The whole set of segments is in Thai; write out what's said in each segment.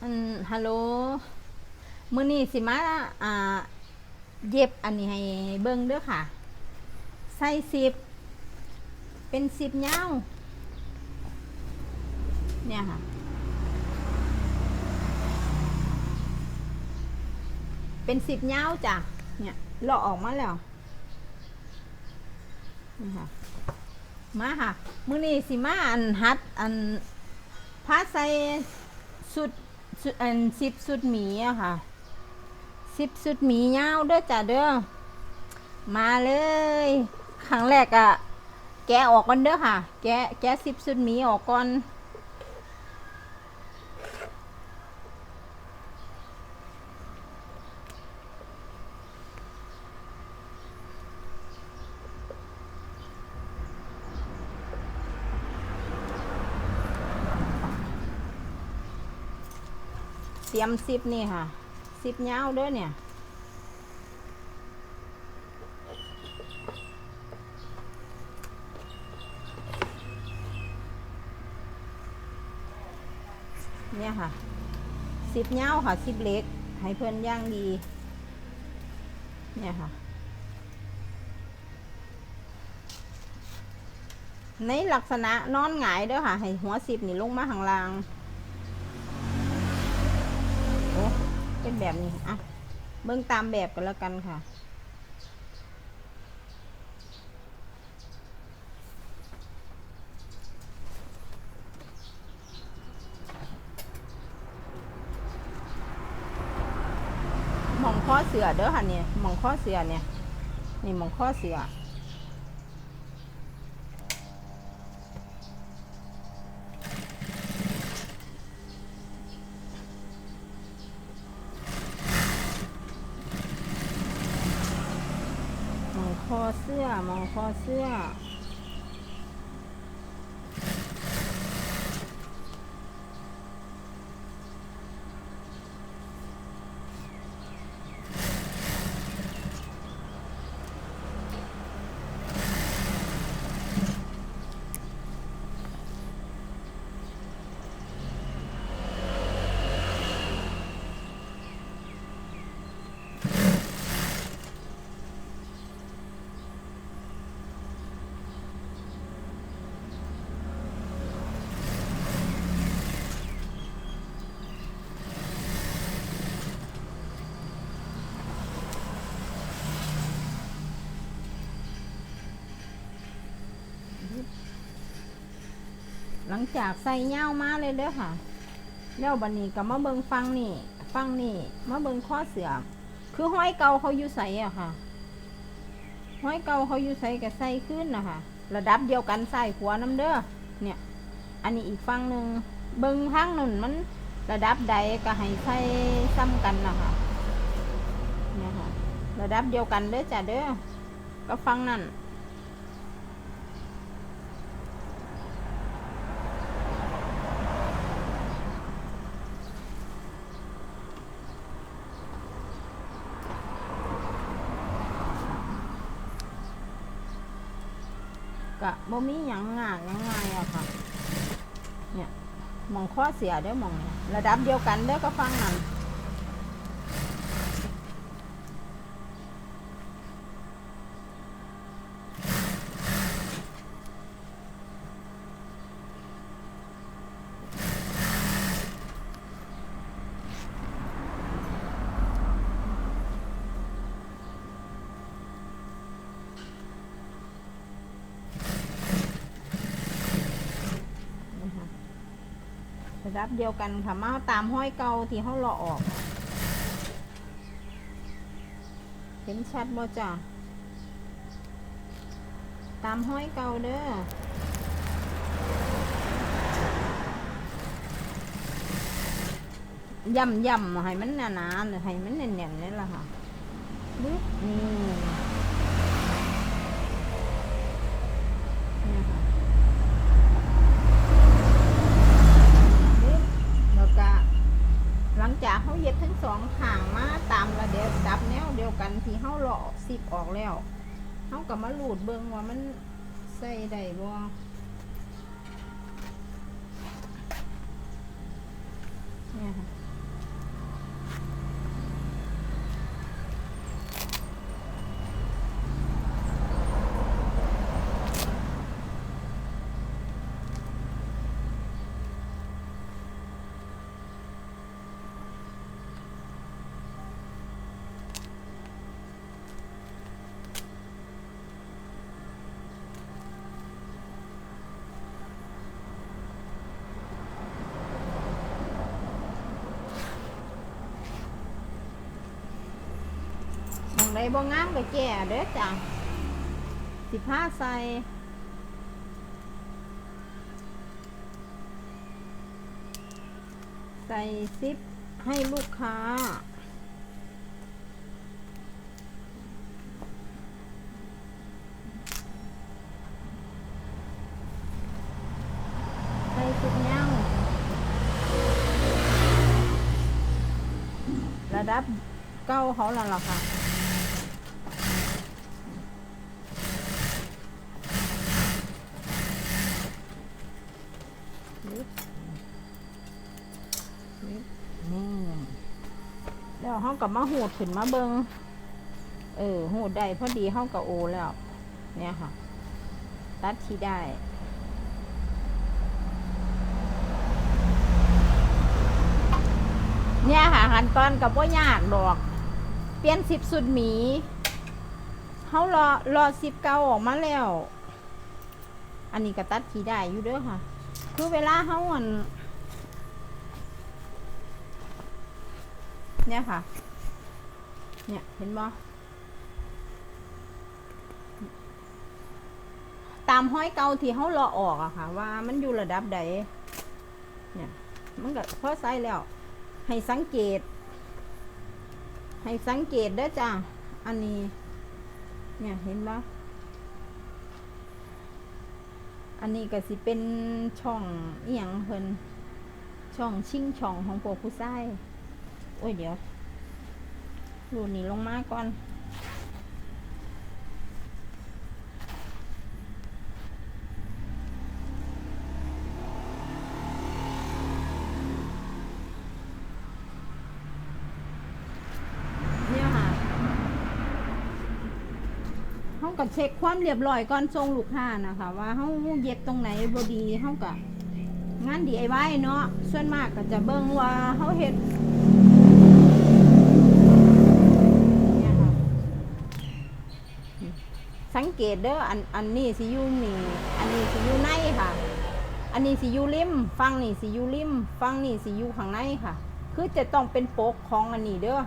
อันฮัลโหลมื้อนี้สิมาอ่า เย็บอันนี้ให้เบิ่งเด้อค่ะ ใส่สิบ เป็นสิบยาวเนี่ยค่ะ เป็นสิบยาวจ้ะ เนี่ยเลาออกมาแล้ว นี่ค่ะ มาค่ะ มื้อนี้สิมาอันฮัดอันพาใสุ่ดอันสิบสุดหมีอะค่ะสิบสุดหมียาวเด้อจ้ะเด้อมาเลยครั้งแรกอะแกะออกก่อนเด้อค่ะ แกะแกะสิบสุดหมีออกก่อน รียมสิบนี่ค่ะสิบยาด้อเนี่ยเนี่ยค่ะสิบยาค่ะสิบเล็ก ให้เพื่อนย่างดี เนี่ยค่ะ ในลักษณะนอนหงายด้อค่ะ ให้หัวสิบนี่ลงมาข้างล่าง โอ้ เป็นแบบนี้อะเบิ่งตามแบบกันแล้วกันค่ะหมองข้อเสือเด้อค่ะเนี่ยหมองข้อเสือเนี่ย นี่หมองข้อเสือ หมอง คอเสื้อห ลังจากใส่เง่ามาเลยเด้อค่ะ แล้วบันนี้ก็มาเบิงฟังนี่ ฟังนี่มาเบิงข้อเสือมคือห้อยเกาเขาอยู่ใสอะค่ะ ห้อยเกาเขาอยู่ใส่กับใส่ขึ้นนะคะ ระดับเดียวกันใส่ขวน้ำเด้อ เนี่ย อันนี้อีกฟังหนึ่งเบิงทางนั่นมันระดับใดก็ให้ใส่ซ้ำกันนะคะเนี่ยค่ะ ระดับเดียวกันเด้อจ้ะเด้อ ก็ฟังนั่น บ่มีหยังงายังง่ายอะค่ะ เนี่ยมองข้อเสียได้มองเนี่ยระดับเดียวกันเด้อก็ฟังนั่นนะคะ ระดับเดียวกันค่ะมาตามห้อยเก่าที่เขาเลาะออก เห็นชัดบ่จ้ะตามห้อยเก่าเด้อย่ำย่ำให้มันหนาๆให้มันแน่นๆนี่แหละค่ะนี่เนี่ยค่ะ แล้วก็หลังจากเขาเย็บทั้งสองข้างมาตามระเดียวดับแนวเดียวกันที่เขา สิบออกแล้วเขาก็มาหลูดเบิงว่ามันใส่ได้บ่เนี่ยค่ะ ใดบ่งามก็แก่เด้อจ้ะสิผ้าใส่ใส่ซิปให้ลูกค้า ใส่ซิปเงาระดับเก้าเขาแล้วล่ะค่ะ นิดนิดนี่แล้วห้อง กับมาหูดขึ้นมาเบิงเออหูดได้พอดีห้องกับโอแล้ว เนี่ยค่ะ ตัดที่ได้เนี่ยค่ะขั้นตอนกับว่ายากดอก เปลี่ยนสิบสุดหมีเขารอรอสิบเก้าออกมาแล้ว อันนี้ก็ตัดที่ได้อยู่เด้อค่ะ คือเวลาเขาอ่อนเนี่ยค่ะ เนี่ย เห็นบ่ตามห้อยเกาที่เขารอออกอะค่ะ ว่ามันอยู่ระดับใดเนี่ยมันก็พอไส์แล้ว ให้สังเกต ให้สังเกตเด้อจ้าอันนี้ เนี่ยเห็นบ่อันนี้ก็สิเป็นช่องเอียงเพิ่นช่องชิงช่องของพวกผู้ชายโอ้ยเดี๋ยว รูนี่ลงมาก่อนเนี่ยค่ะเขาก็เช็คความเรียบร้อยก่อนส่งลูกค้านะคะ ว่าเขาเย็บตรงไหนบดีเขาก็งาน DIY เนาะส่วนมากก็จะเบิ่งว่าเขาเฮ็ดเนี่ยค่ะสัง เกตเด้ออันอันนี้สิอยู่นี่ อันนี้สิอยู่ในค่ะ อันนี้สิอยู่ริมฟังนี่สิอยู่ริมฟังนี่สิอยู่ข้างในค่ะ คือจะต้องเป็นปกของอันนี้เด้อ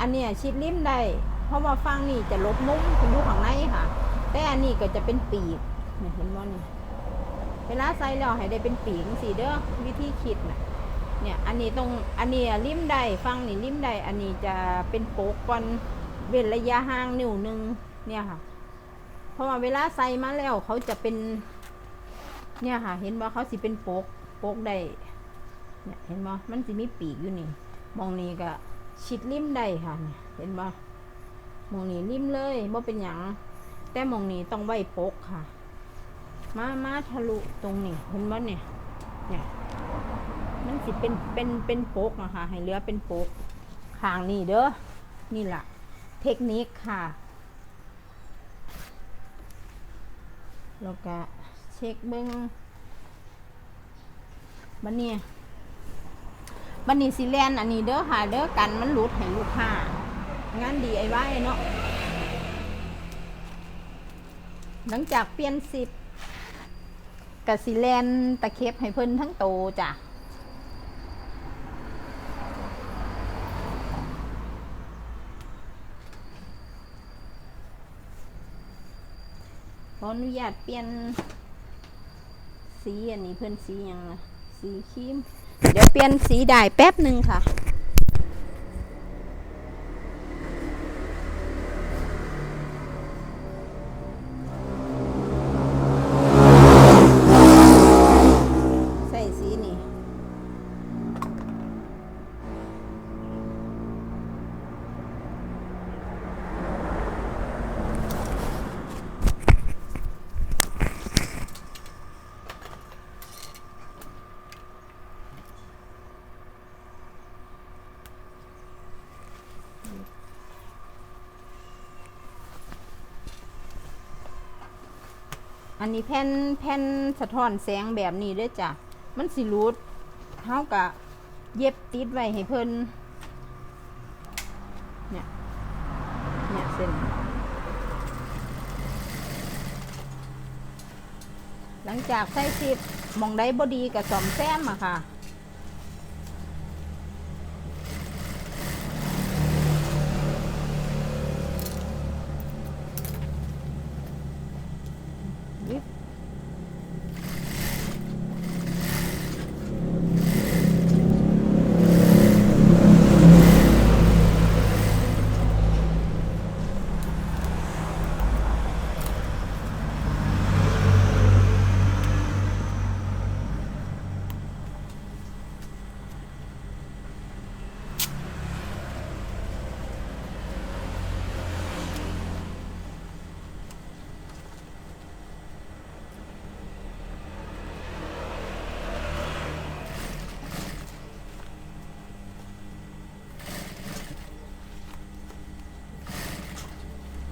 อันเนี้ยชิดริมได้ เพราะว่าฟังนี่จะลบมุ้งคุณอยู่ข้างในค่ะ แต่อันนี้ก็จะเป็นปีกเนี่ยเห็นบ่นี่เวลาใส่แล้วให้ได้เป็นปีกสีเด้อวิธีคิดน่ะเนี่ยอันนี้ตรงอันนี้ริมไดฟังนี่ริมไดอันนี้จะเป็นโปกก่อนเว้นระยะห่างนิ้วหนึ่งเนี่ยค่ะ เพราะว่าเวลาใส่มาแล้วเขาจะเป็น เนี่ยค่ะ เห็นว่าเขาสิเป็นโปกโปกได้เนี่ยเห็นบ่มันสิมีปีกอยู่นี่ มองนี้ก็ชิดริมได้ค่ะเนี่ยเห็นบ่มองนี้ริมเลยบ่เป็นหยังแต่มองนี้ต้องไว้ปกค่ะ มามาทะลุตรงนี้เห็นบ่เนี่ย เนี่ยมันสิเป็นเป็นเป็นปกอะคะให้เหลือเป็นปกข้างนี้เด้อนี่แหละเทคนิคค่ะ แล้วก็เช็คเบิ้งบันเนี่ยบันนี้สิแลนอันนี้เด้อค่ะเด้อกันมันหลุดให้ลูกค้างานดีไอ้ไว้เนาะหลังจากเปลี่ยนสิบกับสิแลนตะเข็บให้เพิ่นทั้งโตจ้ะ ออนุญาตเปลี่ยนสีอันนี้เพื่อนสีอยังนะสีครีม เดี๋ยวเปลี่ยนสีได้แป๊บหนึ่งค่ะ อันนี้แผ่นแผ่นสะท้อนแสงแบบนี้เด้วยจ้ะ มันสิรูดเท่ากับเย็บติดไว้ให้เพิ่นเนี่ย เนี่ยเส้น หลังจากใส่สิบมองได้บดีกับสอมแซมอะค่ะ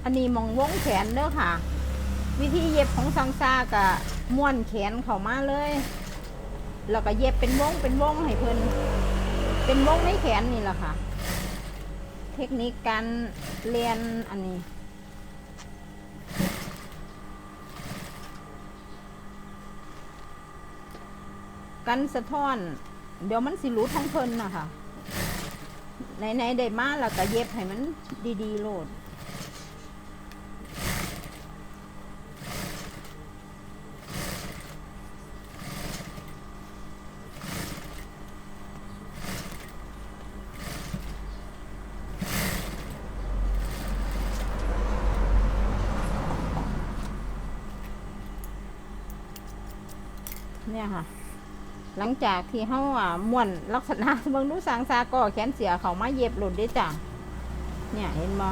น นนี้มองวงแขนเด้อค่ะ วิธีเย็บของสังซากะม้วนแขนเข้ามาเลย แล้วก็เย็บเป็นวงเป็นวงให้เพิ่นเป็นวงในแขนนี่แหละค่ะ เทคนิคการเรียนอันนี้กันสะท้อน เดี๋ยวมันสิรู้ท้องเพลินนะคะไหนๆได้มาแล้วก็เย็บให้มันดีๆโลด เนี่ยค่ะ หลังจากที่เขาอะม่วนลักษณะเบิ่งดูสางซาก็แขนเสียเขามาเย็บหลุดได้จ้ะเนี่ยเห็นบ่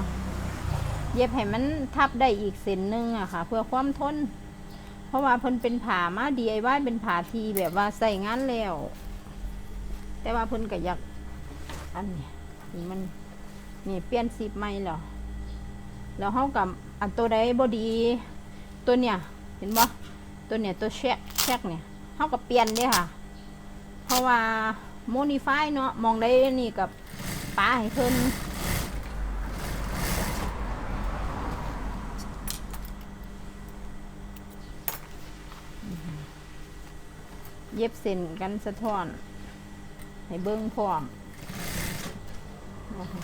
เย็บให้มันทับได้อีกเส้นหนึ่งอะค่ะ เพื่อความทน เพราะว่าเพิ่นเป็นผ่ามา DIY เป็นผ่าทีแบบว่าใส่งานแล้ว แต่ว่าเพิ่นก็อยากอันนี้นี่มันนี่เปลี่ยนสีใหม่แล้วแล้วเฮากับอันตัวใดบ่ดี ตัวเนี่ย เห็นบ่ตัวเนี่ยตัวแชกแชกเนี่ย เฮากับเปลี่ยนเด้ค่ะ เพราะว่าโมนิฟายเนาะมองได้นี่กับป้าให้เพิ่นเย็บเส้นกันสะท้อน ให้เบิ้งพร้อมนะคะ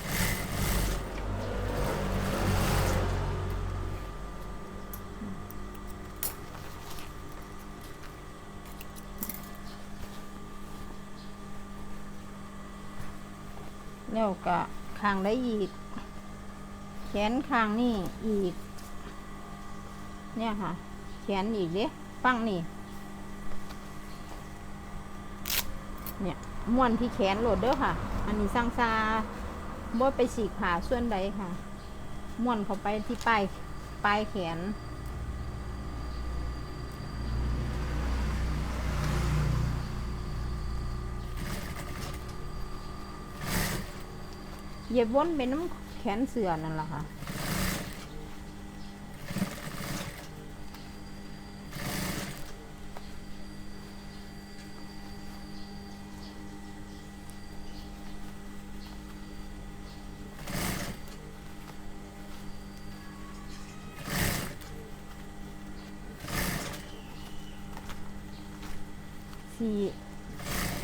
แล้วก็ข้าง ได้อีก แขนข้างนี่อีก เนี่ยค่ะ แขนอีกเด้ฟังนี่ เนี่ยม้วนที่แขนโหลดเด้อค่ะ อันนี้สร้างซาบ่ไปฉีกผ่าส่วนใดค่ะ ม้วนเข้าไปที่ปลายปลายแขน เหยียบวนเป็นน้ำแขนเสือนั่นแหละค่ะสี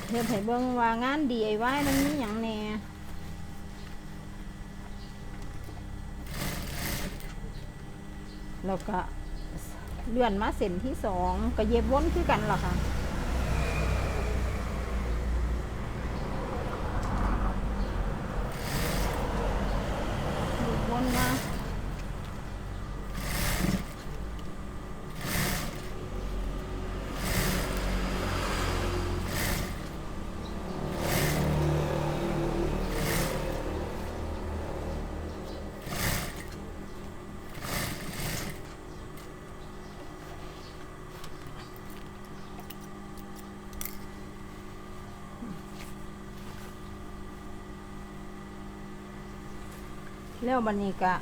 เฮ็ดให้เบิ่งว่างาน DIY มันมีหยังแหน่ แล้วก็เลื่อนมาเส้นที่สองก็เย็บวนคือกันหรอค่ะ เย็บวนมา แล้วบันนี้ก็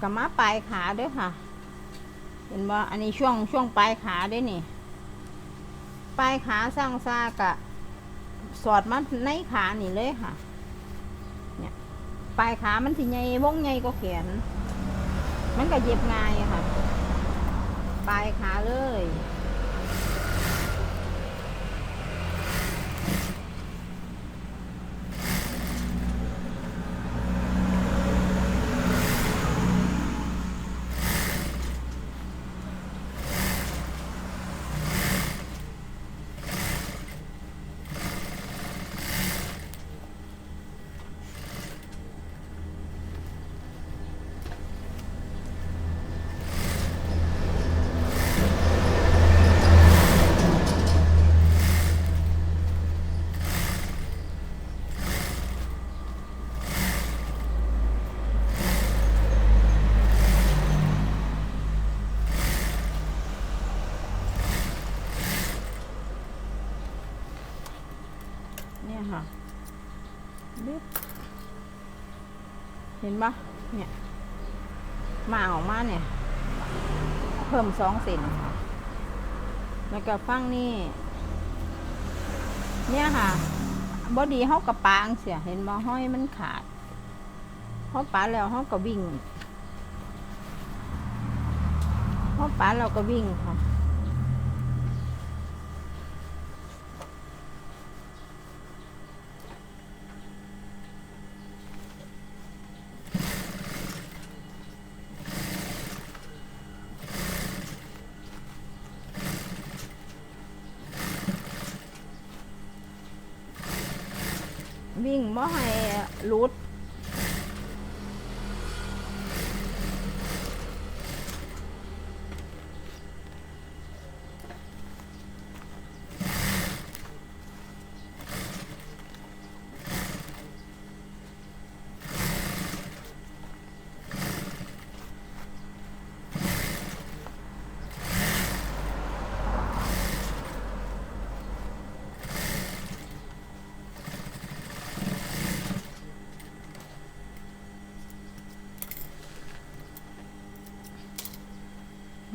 กะมาปลายขาด้วยค่ะ เห็นว่าอันนี้ช่วงช่วงปลายขาด้วยนี่ ปลายขาสร้างซากะสอดมาในขานี่เลยค่ะ เนี่ย ปลายขามันสิใหญ่วงใหญ่ก็แขน มันก็เย็บง่ายค่ะ ปลายขาเลย ค่ะเห็นปะเนี่ย มาออกมาเนี่ย เพิ่มสองเซนค่ะแล้วก็ฟังนี่เนี่ยค่ะบอดีเขากระปางเสียเห็นบ่ห้อยมันขาดเขาปาแล้วเขาก็วิ่งเขาปาเราก็วิ่งค่ะ วิ่ง บ่ให้รูด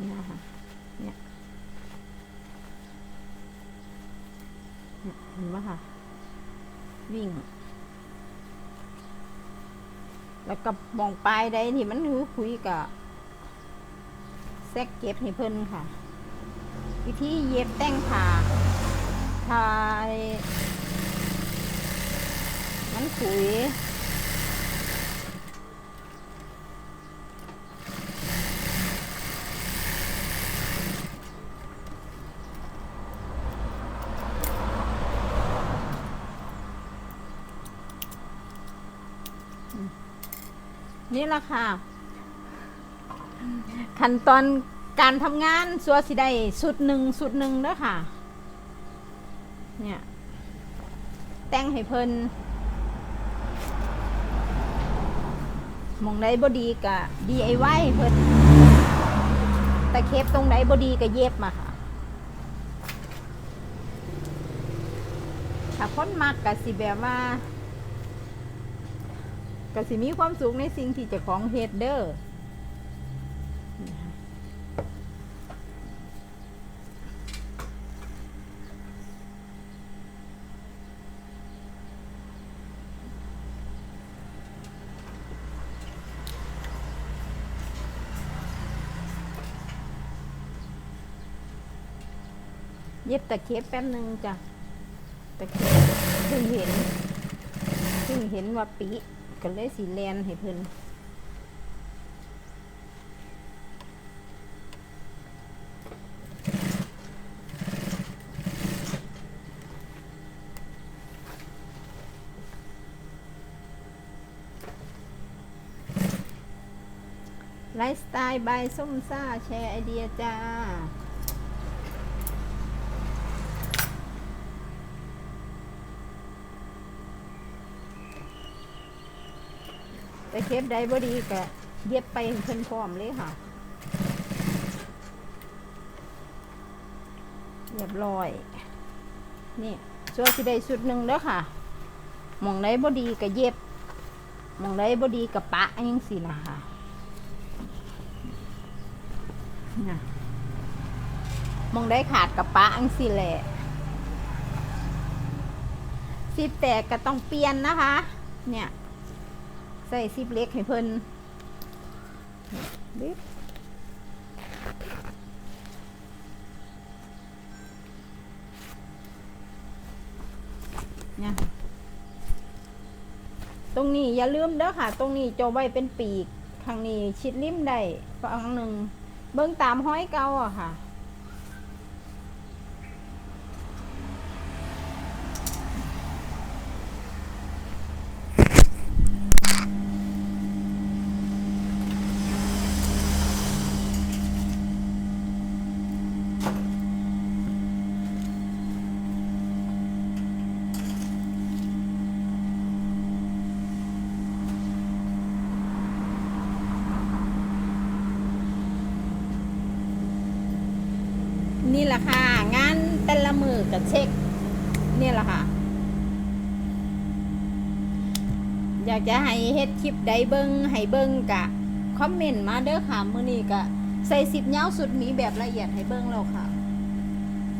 เนี่ยค่ะเนี่ยเนี่ยเห็นไหมคะวิ่ง แล้วก็มองปลายใดที่มันคือคุยกับแซกเก็บให้เพิ่นค่ะ วิธีเย็บแต่งผ่าทายมันขุย นี่แหละค่ะ ขั้นตอนการทำงานสัวสิได้สุดหนึ่งสุดหนึ่งเด้อค่ะ เนี่ย แต่งให้เพิ่นมองใดบดีกะ DIY เพิ่นแต่เคปตรงไหนบดีก็เย็บมาค่ะถ้าคนมักกะสิแบบว่า ก็สิมีความสุขในสิ่งที่เจะของเฮดเด้อเย็บตะเข็บแป๊บหนึงจ้ะตะเข็บเพิ่งเห็นเพิ่งเห็นว่าปี ก็เลยสีแลนให้เพิ่นไลฟ์สไตล์บายส้มซ่า แชร์ไอเดียจ้า แต่เคปใดบ่ดีก็เย็บไปเพิ่นพร้อมเลยค่ะเรียบร้อย นี่ส่วนสิได้สุดหนึ่งเด้อค่ะ มองใดบ่ดีก็เย็บ มองใดบ่ดีก็ปะอยังสินะคะน่ะมองใดขาดกับปะอังสิแหละสิแตกก็ต้องเปลี่ยนนะคะ เนี่ย ใส่ซิปเล็กให้เพิ่นบิ๊บเนี่ยตรงนี้อย่าลืมเด้อค่ะ ตรงนี้จะไว้เป็นปีกข้างนี้ชิดริมได้ฝั่งหนึ่งเบิ่งตามห้อยเก่าอะค่ะ ค่ะ งานแต่ละมือกับเช็คนี่แหละค่ะ อยากจะให้เฮ็ดคลิปใดเบิงให้เบิ้งกะ คอมเมนต์มาเด้อค่ะ มือนี้ก็ใส่สิบเย้าสุดหมีแบบละเอียดให้เบิ้งแล้วค่ะ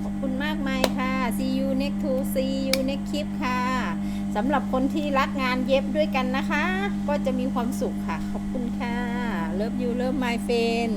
ขอบคุณมากมายค่ะ see you next to see you next clip ค่ะสำหรับคนที่รักงานเย็บด้วยกันนะคะ ก็จะมีความสุขค่ะ ขอบคุณค่ะ love you love my friend